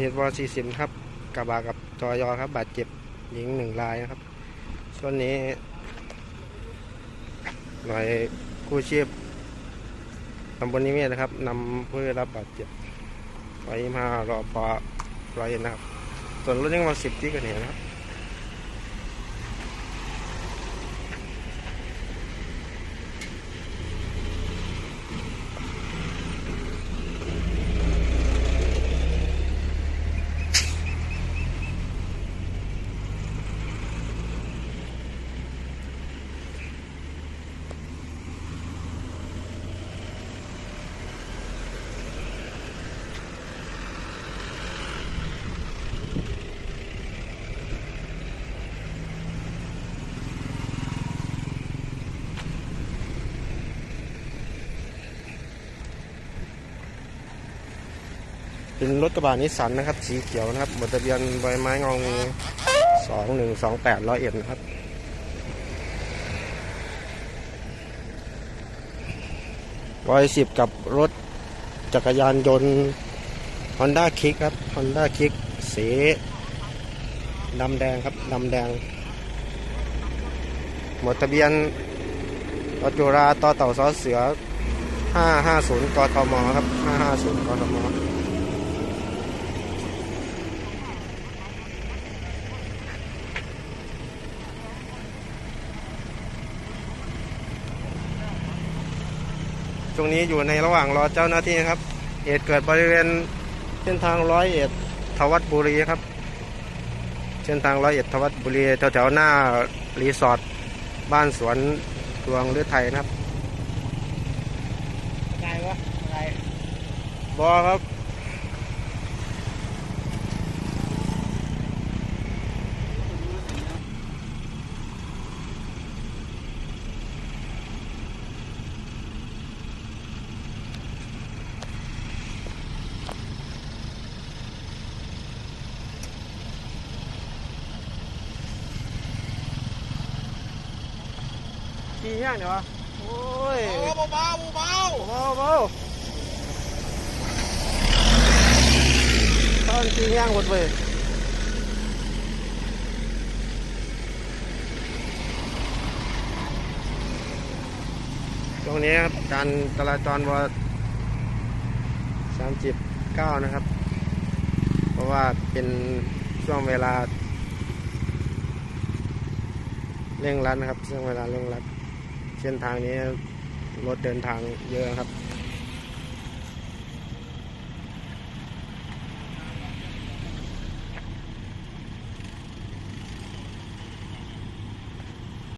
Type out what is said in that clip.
เหตุวอร์ซีสินครับกระบะกับจอยอครับ บาดเจ็บหญิงหนึ่งรายนะครับ ช่วงนี้หน่วยกู้ชีพตำบลนิเวศนะครับนำผู้ได้รับบาดเจ็บไว้มารอปอร้อยเอ็ดนะครับ ส่วนรถยังมาสิบที่กันเห็นนะครับ เป็นรถกระบะนิสสันนะครับ สีเขียวนะครับหมดทะเบียนใบไม้งองสองหนึ่งสองแปดร้อยเอ็ดนะครับร้อยสิบกับรถจักรยานยนต์ Honda Kick ครับ Honda Kick สีดำแดงครับดำแดง หมดทะเบียนรถจุราต่อเต่าซอเสือ 550 กทม ครับ 550 กทม ช่วงนี้อยู่ในระหว่างรอเจ้าหน้าที่นะครับ เหตุเกิดบริเวณเส้นทางร้อยเอ็ดทวัดบุรีครับ เส้นทางร้อยเอ็ดทวัดบุรีแถวๆหน้ารีสอร์ทบ้านสวนดวงหรือไทยนะครับไงวะไงบอครับ กี่ย่างเนี่ยวะโอ้ยเบาเบาเบาเบาเบาตอนกี่ย่างหมดเลยตรงนี้ครับการจราจรวสามจิบเก้านะครับ เพราะว่าเป็นช่วงเวลาเร่งรัดนะครับช่วงเวลาเร่งรัด เส้นทางนี้รถเดินทางเยอะครับ